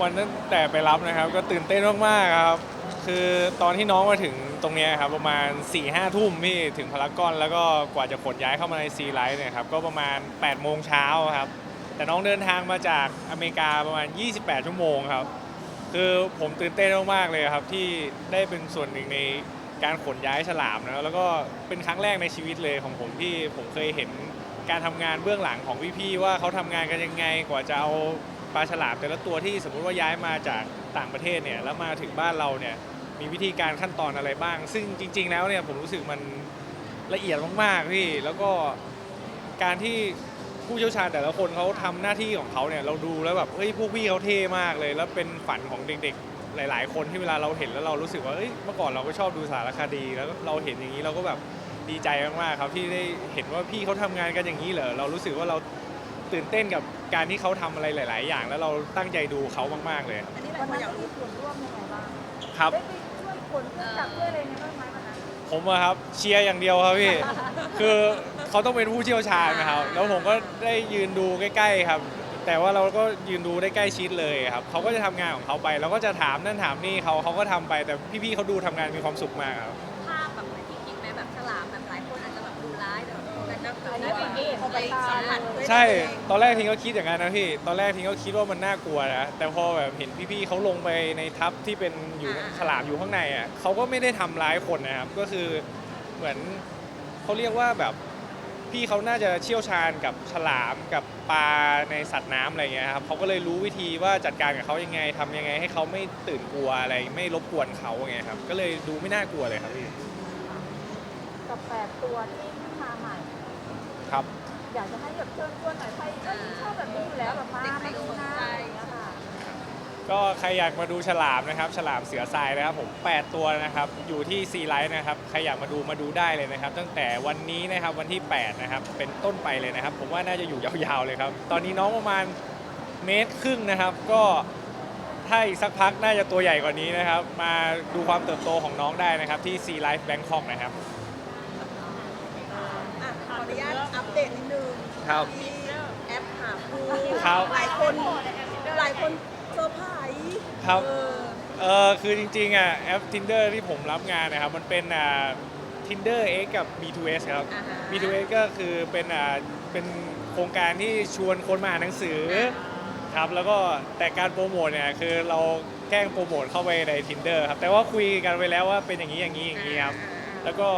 วันนั้นแต่ไปรับนะครับ ก็ตื่นเต้นมากๆครับ คือตอนที่น้องมาถึงตรงเนี้ยครับประมาณ4ี่ห้าทุ่มพี่ถึงพารากอนแล้วก็กว่าจะขนย้ายเข้ามาในซีไลท์เนี่ยครับก็ประมาณ8ปดโมงเช้าครับ แต่น้องเดินทางมาจากอเมริกาประมาณ 28 ชั่วโมงครับ คือผมตื่นเต้นมากๆเลยครับที่ได้เป็นส่วนหนึ่งในการขนย้ายฉลามนะแล้วก็เป็นครั้งแรกในชีวิตเลยของผมที่ผมเคยเห็นการทำงานเบื้องหลังของพี่ๆว่าเขาทำงานกันยังไงกว่าจะเอา ปลาฉลามแต่ละตัวที่สมมุติว่าย้ายมาจากต่างประเทศเนี่ยแล้วมาถึงบ้านเราเนี่ยมีวิธีการขั้นตอนอะไรบ้าง ซึ่งจริง ๆ แล้วเนี่ยผมรู้สึกมันละเอียดมากๆพี่แล้วก็การที่ผู้เชี่ยวชาญแต่ละคนเขาทำหน้าที่ของเขาเนี่ยเราดูแล้วแบบเฮ้ยพวกพี่เขาเท่มากเลย แล้วเป็นฝันของเด็กๆ หลาย ๆ คนที่เวลาเราเห็นแล้วเรารู้สึกว่าเอ้ยเมื่อก่อนเราก็ชอบดูสารคดี แล้วเราเห็นอย่างนี้เราก็แบบดีใจมากๆครับที่ได้เห็นว่าพี่เขาทำงานกันอย่างนี้เหรอเรารู้สึกว่าเราตื่นเต้นกับ การที่เขาทำอะไรหลาย ๆ อย่าง แล้วเราตั้งใจดูเขามาก ๆ เลยอันนี้หลาวัยนคนนั้นอยากได้มีรู้ส่วนร่วมยังไงบ้างครับ ได้ไปช่วยขนเครื่องจักรช่วยอะไรในบ้างไหมวันนั้นผมอะครับเชียร์อย่างเดียวครับพี่ คือเขาต้องเป็นผู้เชี่ยวชาญนะครับ แล้วผมก็ได้ยืนดูใกล้ ๆ ครับ แต่ว่าเราก็ยืนดูได้ใกล้ชิดเลยครับเขาก็จะทำงานของเขาไปเราก็จะถามนั่นถามนี่เขาเขาก็ทำไปแต่พี่ๆเขาดูทำงานมีความสุขมากครับ ภาพแบบเหมือนที่คิดไหมแบบฉลามแบบหลายคนอาจจะแบบดูร้ายแต่แบบแต่ก็แต่ได้ได้ไปไปเห็นเขา ไปสัมผัสด้วยใช่ตัวเองตอนแรกทิงก็คิดอย่างนั้นนะพี่ ตอนแรกทิงก็คิดว่ามันน่ากลัวนะ แต่พอแบบเห็นพี่ๆเขาลงไปในทับที่เป็นอยู่ฉลามอยู่ข้างในอะเขาก็ไม่ได้ทำร้ายคนนะครับ ก็คือเหมือนเขาเรียกว่าแบบพี่เขาน่าจะเชี่ยวชาญกับฉลามกับปลาในสัตว์น้ำอะไรเงี้ยครับเขาก็เลยรู้วิธีว่าจัดการกับเขายังไงทำยังไง ให้เขาไม่ตื่นกลัวอะไรไม่รบกวนเขาไงครับ ก็เลยดูไม่น่ากลัวเลยครับพี่ กับแปดตัวที่เพิ่งมาใหม่ครับ อยากจะให้แบบเชิญชวนหน่อยใครเอ้ยชอบแบบนี้อยู่แล้วแบบมามาดูนะอะไรอย่างเงี้ยค่ะก็ใครอยากมาดูฉลามนะครับ ฉลามเสือทรายนะครับผม 8 ตัวนะครับ อยู่ที่ซีไลท์นะครับ ใครอยากมาดูมาดูได้เลยนะครับ ตั้งแต่วันนี้นะครับวันที่ 8 นะครับ เป็นต้นไปเลยนะครับ ผมว่าน่าจะอยู่ยาวๆเลยครับ ตอนนี้น้องประมาณเมตรครึ่งนะครับ ก็ถ้าอีกสักพักน่าจะตัวใหญ่กว่านี้นะครับ มาดูความเติบโตของน้องได้นะครับที่ Sea Life Bangkok นะครับ อะขออนุญาตอัปเดตนิดนึง ครับที่แอปหาคู่ครับหลายคนหลายคนเซอร์ไพรส์ครับ เออเออคือจริงๆอะแอป Tinder ที่ผมรับงานนะครับ มันเป็นอ่า Tinder X กับ B2S ครับ อ่าฮะ B2S ก็คือเป็นอ่าเป็นโครงการที่ชวนคนมาอ่านหนังสือครับแล้วก็แต่การโปรโมทเนี่ยคือเราแกล้งโปรโมทเข้าไปใน Tinder ครับแต่ว่าคุยกันไปแล้วว่าเป็นอย่างนี้อย่างนี้อย่างนี้ครับ แล้วก็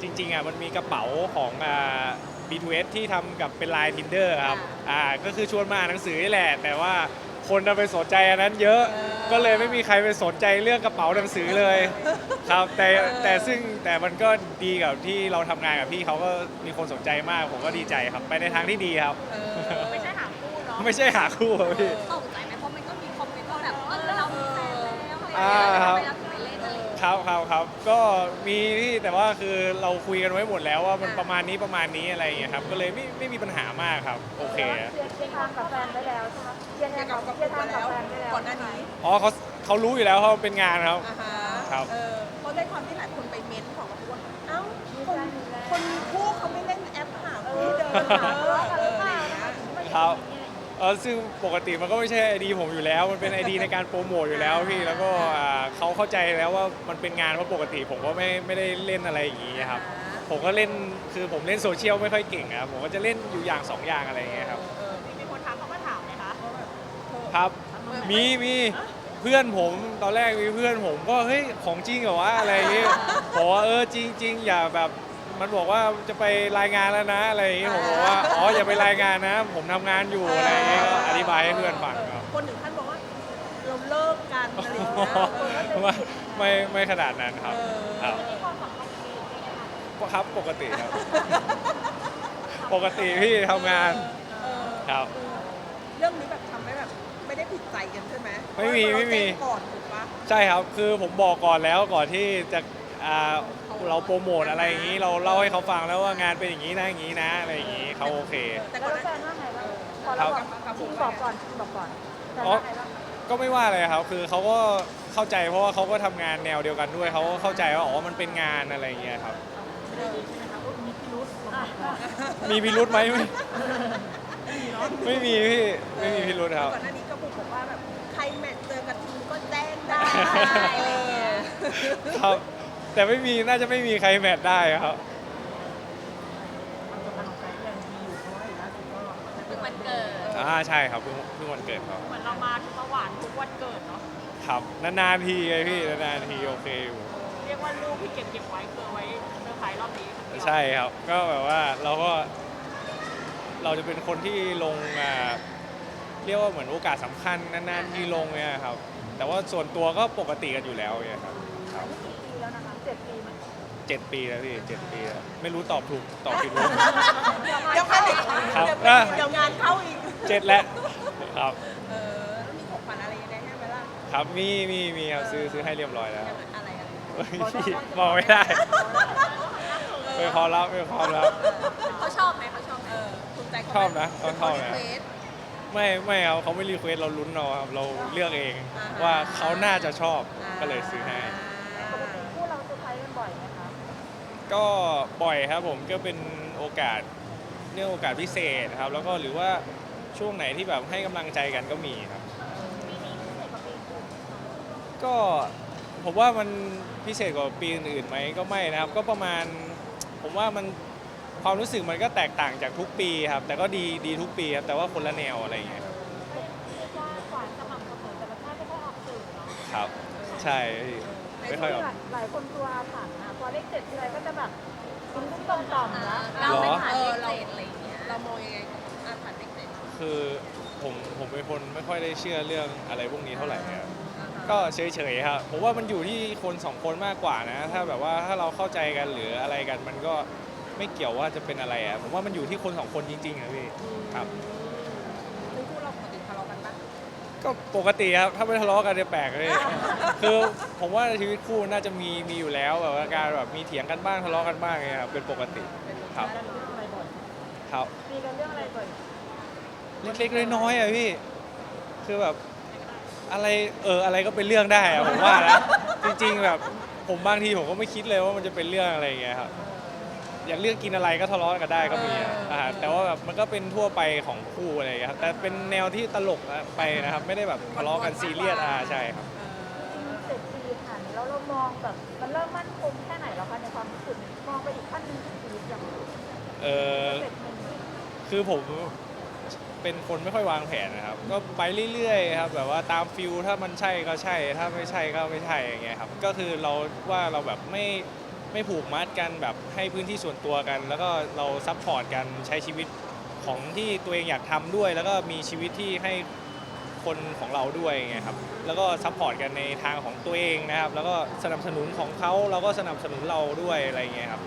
จริงๆอะมันมีกระเป๋าของอ่า B2S ที่ทำกับเป็นลาย Tinder ครับอ่าก็คือชวนมาอ่านหนังสือนี่แหละ แต่ว่าคนน่ะไปสนใจอันนั้นเยอะ ก็เลยไม่มีใครไปสนใจเรื่องกระเป๋าหนังสือเลย ครับ แต่แต่ซึ่งแต่มันก็ดีกับที่เราทำงานกับพี่เขาก็มีคนสนใจมาก ผมก็ดีใจครับ ไปในทางที่ดีครับเออไม่ใช่หาคู่เนาะไม่ใช่หาคู่ครับพี่ ตกใจไหมเพราะมันก็มีคอมเมนต์ว่าแบบเออเรามีแฟนแล้วอะไรอ่าอย่างเงี้ยครับทำไมเราถึงไปเล่นอะไรอย่างเงี้ย ครับครับครับก็มีพี่ แต่ว่าคือเราคุยกันไว้หมดแล้วว่ามันประมาณนี้ประมาณนี้อะไรอย่างเงี้ยครับ ก็เลยไม่ไม่มีปัญหามากครับ โอเคเชียร์เชียร์ทางกับแฟนไปแล้วใช่ไหมเชียร์เกี่ยวทากับงกับเชียร์ทางแล้กับวแฟนไปแล้วก่อนหน้านี้อ๋อเขาเขารู้อยู่แล้วเขาเป็นงานครับ อ่าฮะครับ เออเพราะด้วยความที่หลายคนไปเม้นต์ของเราว่าเอ้าคนคนมีคู่เขาไม่เล่นแอปหาคู่เดินหาเอออะไรอย่างเงี้ย ครับ เออซึ่งปกติมันก็ไม่ใช่ไอดีผมอยู่แล้ว มันเป็นไอดีในการโปรโมทอยู่แล้วพี่แล้วก็อ่าเขาเข้าใจแล้วว่ามันเป็นงานเพราะปกติ ผมก็ไม่ไม่ได้เล่นอะไรอย่างงี้ครับ ผมก็เล่นคือผมเล่นโซเชียลไม่ค่อยเก่งครับผมก็จะเล่นอยู่อย่างสองอย่างอะไรอย่างเงี้ยครับเออมีคนทักเขามาถามไหมคะว่าแบบเธอครับ มีมีเพื่อนผมตอนแรกมีเพื่อนผมก็เฮ้ยของจริงเหรอวะอะไรอย่างงี้บอกว่าเออจริงจริงๆอย่าแบบ มันบอกว่าจะไปรายงานแล้วนะอะไรอย่างงี้ผมบอกว่าอ๋ออย่าไปรายงานนะ ผมทำงานอยู่อะไรอย่างงี้ก็อธิบายให้เพื่อนฟังครับ คนถึงขั้นบอกว่าเราเลิกกันอะไรอย่างเงี้ยเออไม่ไม่ไม่ขนาดนั้นครับ เออ ครับครับปกติครับ ปกติพี่ทำงานเออครับเออเรื่องนี้แบบทำให้แบบไม่ได้ผิดใจกันใช่ไหมไม่มีเพราะไม่มีเราแจ้งก่อนถูกปะ ใช่ครับ คือผมบอกก่อนแล้วก่อนที่จะ อ่าเราโปรโมทอะไรอย่างนี้ เราเล่าให้เขาฟังแล้วว่างานเป็นอย่างนี้นะอย่างนี้นะอะไรอย่างนี้เขาโอเค แต่แล้ก่อวนหแฟน้านว่าไงบ้างพอเราบอกชิงบอกก่อนชิงบอกก่อนแฟนว่าไงบ้างก็ไม่ว่าเลยครับ คือเขาก็เข้าใจเพราะว่าเขาก็ทำงานแนวเดียวกันด้วยเขาก็เข้าใจว่าอ๋อมันเป็นงานอะไรอย่างเงี้ยครับ มีพิรุธไหมไม่ไม่มีพี่ไม่มีพิรุธครับ ก่อนหน้านี้ก็บุกบอกว่าแบบใครแมทเจอกับทีมก็แจ้งได้เออครับ แต่ไม่มีน่าจะไม่มีใครแมทได้ครับคือวันเกิด อ่าใช่ครับเพิ่งเพิ่งวันเกิดเขาเหมือนเรามาทุกหวานทุกวันเกิดเนาะ ครับนานๆทีไงพี่นานๆทีโอเคอยู่ เรียกว่าลูกที่เก็บเก็บไว้เกิดไว้เซอร์ไพรส์รอบนี้คนเดียวใช่ครับ ก็แบบว่าเราก็ เราจะเป็นคนที่ลงอ่าเรียกว่าเหมือนโอกาสสำคัญนานๆทีลงเนี่ยครับ แต่ว่าส่วนตัวก็ปกติกันอยู่แล้วเนี่ยครับครับ กี่ปีแล้วนะคะเจ็ดปีมัน เจ็ดปีแล้วพี่เจ็ดปีแล้วไม่รู้ตอบถูกตอบผิดรู้เดี๋ยวงานครับเดี๋ยวเดี๋ยวงานเข้าอีกเจ็ดแล้วครับเออแล้วมีของขวัญอะไรยังไงให้ไหมล่ะครับมีมีมีครับซื้อซื้อให้เรียบร้อยแล้วอะไรอะไรเฮ้ยพี่บอกไม่ได้เป็นความลับเป็นความลับเขาชอบไหมเขาชอบไหมเออถูกใจเขาชอบนะเขาชอบนะนะไม่ไม่ครับเขาไม่รีเควสเราลุ้นเอาครับเราเลือกเองอ่าฮะว่าเขาน่าจะชอบก็เลยซื้อให้ ก็บ่อยครับผมก็เป็นโอกาสเนื่องโอกาสพิเศษครับ แล้วก็หรือว่าช่วงไหนที่แบบให้กำลังใจกันก็มีครับ ปีนี้พิเศษกว่าปีอื่นก็ผมว่ามันพิเศษกว่าปีอื่นๆไหมก็ไม่นะครับ ก็ประมาณผมว่ามันความรู้สึกมันก็แตกต่างจากทุกปีครับ แต่ก็ดีดีทุกปีครับแต่ว่าคนละแนวอะไรอย่างเงี้ยครับ ใช่ไม่ค่อยออก หลายคนกลัวอาถรรพ์นะพอเลขเจ็ดทีไรก็จะแบบตุ้มตุ้มต่อมต่อมๆนะเราไม่หรอผ่านเลขเจ็ดอะไรอย่างเงี้ยเรามองยังไงอาถรรพ์เด็กเด็กคือผมผมเป็นคนไม่ค่อยได้เชื่อเรื่องอะไรพวกนี้เท่าไหร่ครับก็เฉยๆครับผมว่ามันอยู่ที่คนสองคนมากกว่านะ ถ้าแบบว่าถ้าเราเข้าใจกันหรืออะไรกันมันก็ไม่เกี่ยวว่าจะเป็นอะไรอะผมว่ามันอยู่ที่คนสองคนจริงๆนะพี่ครับคือคู่เราปกติทะเลาะกันปะ ก็ปกติครับ ถ้าไม่ทะเลาะกันจะแปลกเลย คือผมว่าชีวิตคู่น่าจะมีมีอยู่แล้วแบบว่าการแบบมีเถียงกันบ้างทะเลาะกันบ้างไงครับเป็นปกติครับแล้วมีเรื่องอะไรบ่อยครับ มีกันเรื่องอะไรบ่อยเล็กๆน้อยๆอะพี่ คือแบบอะไรเอออะไรก็เป็นเรื่องได้อะผมว่านะจริงๆแบบผมบางทีผมก็ไม่คิดเลยว่ามันจะเป็นเรื่องอะไรอย่างเงี้ยครับ อย่างเรื่องกินอะไรก็ทะเลาะกันได้ก็มีอะอ่าแต่ว่าแบบมันก็เป็นทั่วไปของคู่อะไรอย่างเงี้ยครับแต่เป็นแนวที่ตลกนะไปนะครับ ไม่ได้แบบทะเลาะกันซีเรียสอ่าใช่ครับจริงๆเจ็ดปีผ่านนี้แล้วเรามองแบบมันเริ่มมั่นคงแค่ไหนแล้วคะในความรู้สึกมองไปอีกขั้นหนึงของชีวิตอย่างเออเจ็ดหนึ่งคือผมเป็นคนไม่ค่อยวางแผนนะครับ ก็ไปเรื่อยๆครับแบบว่าตามฟิลถ้ามันใช่ก็ใช่ ถ้าไม่ใช่ก็ไม่ใช่อย่างเงี้ยครับ ก็คือเราว่าเราแบบไม่ ไม่ผูกมัดกันแบบให้พื้นที่ส่วนตัวกัน แล้วก็เราซัพพอร์ตกันใช้ชีวิตของที่ตัวเองอยากทำด้วย แล้วก็มีชีวิตที่ให้คนของเราด้วยไงครับแล้วก็ซัพพอร์ตกันในทางของตัวเองนะครับ แล้วก็สนับสนุนของเขาเราก็สนับสนุนเราด้วยอะไรเงี้ยครับ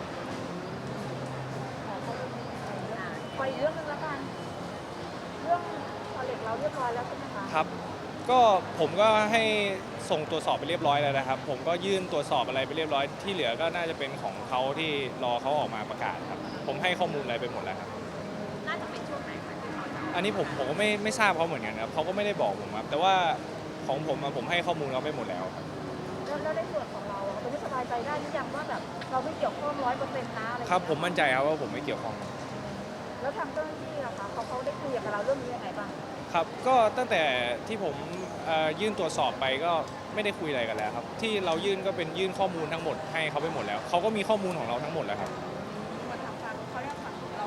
ไปอีกเรื่องหนึงแล้วกันเรื่องพอเล็กเราเรียบร้อยแล้วใช่ไหมคะครับ ก็ผมก็ให้ส่งตรวจสอบไปเรียบร้อยแล้วนะครับ ผมก็ยื่นตรวจสอบอะไรไปเรียบร้อยที่เหลือก็น่าจะเป็นของเขาที่รอเขาออกมาประกาศครับ ผมให้ข้อมูลอะไรไปหมดแล้วครับ น่าจะเป็นช่วงไหนคะที่เขาจะอันนี้ผมผมก็ไม่ไม่ทราบเขาเหมือนกันครับเขาก็ไม่ได้บอกผมครับแต่ว่าของผมอะผมให้ข้อมูลเขาไปหมดแล้วครับแล้วแล้วในส่วนของเราอะตอนนี้สบายใจได้หรือยังว่าแบบเราไม่เกี่ยวข้องร้อยเปอร์เซ็นต์นะอะไรอย่างครับเงี้ยผมมั่นใจครับว่าผมไม่เกี่ยวข้อง แล้วทางเจ้าหน้าที่ล่ะคะเขาเขาได้คุยกับเราเรื่องนี้ยังไงบ้าง ครับก็ตั้งแต่ที่ผมเอ่อยื่นตรวจสอบไปก็ไม่ได้คุยอะไรกันแล้วครับ ที่เรายื่นก็เป็นยื่นข้อมูลทั้งหมดให้เขาไปหมดแล้วเขาก็มีข้อมูลของเราทั้งหมดแล้วครับมาทำการเขาเรียกว่าเรา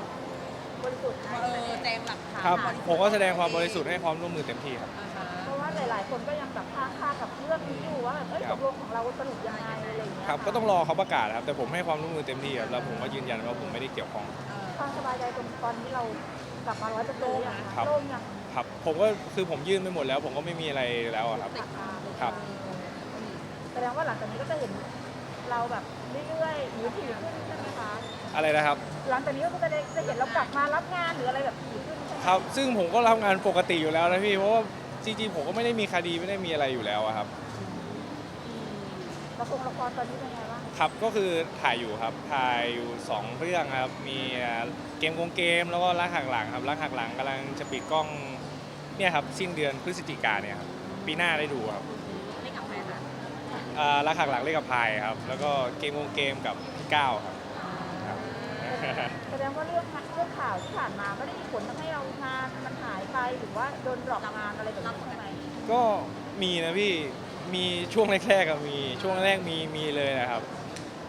บริสุทธิ์นะเออแจ้งหลักฐานครับผมก็แสดงความบริสุทธิ์ให้ความร่วมมือเต็มที่ครับ อ่าฮะเพราะว่าหลาย ๆ คนก็ยังแบบค้างคากับเรื่องนี้อยู่ว่าแบบเอ้ยครัตบกลงของเราสรุปยังไงอะไรอย่างเงี้ยครับก็ต้องรอเขาประกาศครับแต่ผมให้ความร่วมมือเต็มที่ครับแล้วผมก็ยืนยันว่าผมไม่ได้เกี่ยวข้องความสบายใจตรงตอนนี้เรา กลับมาร้อยเปอร์เซ็นต์ยังครับ โล่งยังครับ ผมก็คือผมยื่นไปหมดแล้ว ผมก็ไม่มีอะไรแล้วอะครับครับ แสดงว่าหลังจากนี้ก็จะเห็นเราแบบเรื่อยๆหรือถี่ขึ้นใช่ไหมคะ อะไรนะครับ หลังจากนี้ก็จะได้จะเห็นเรากลับมารับงานหรืออะไรแบบถี่ขึ้นใช่ไหมครับซึ่งผมก็รับงานปกติอยู่แล้วนะพี่เพราะว่าจริงๆผมก็ไม่ได้มีคดีไม่ได้มีอะไรอยู่แล้วอะครับ ละครละครตอนนี้เป็นไงบ้าง ครับก็คือถ่ายอยู่ครับถ่ายอยู่ 2 เรื่องครับมีเกมโกงเกมแล้วก็รักหักหลังครับรักหักหลังกำลังจะปิดกล้องเนี่ยครับสิ้นเดือนพฤศจิกาเนี่ยครับปีหน้าได้ดูครับไม่กลับไปค่ะอ่ารักหักหลังเล่นกับพายครับ แล้วก็เกมโกงเกมกับพี่ก้าวครับครับเป็นแสดงว่าเรื่องงานเรื่องข่าวที่ผ่านมาไม่ได้มีผลทำให้เรางานมันหายไปหรือว่าโดนดรอปงานอะไรแบบนี้ใช่ไหมก็มีนะพี่มีช่วงแรกๆอะมีช่วงแรกมีมีเลยนะครับ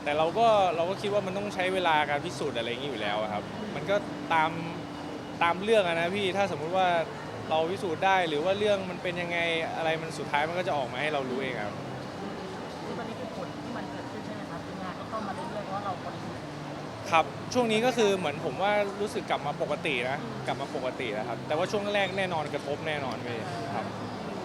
แต่เราก็เราก็คิดว่ามันต้องใช้เวลาการพิสูจน์อะไรอย่างนี้อยู่แล้วอะครับ มันก็ตามตามเรื่องอะนะพี่ถ้าสมมุติว่าเราพิสูจน์ได้หรือว่าเรื่องมันเป็นยังไงอะไรมันสุดท้ายมันก็จะออกมาให้เรารู้เองครับ คือตอนนี้คือผลที่มันเกิดขึ้นใช่ไหมครับคืองานก็เข้ามาเรื่อยๆเพราะว่าเราบริสุทธิ์ครับช่วงนี้ก็คือเหมือนผมว่ารู้สึกกลับมาปกตินะกลับมาปกติแล้วครับ แต่ว่าช่วงแรกแน่นอนกระทบแน่นอนพี่ครับอ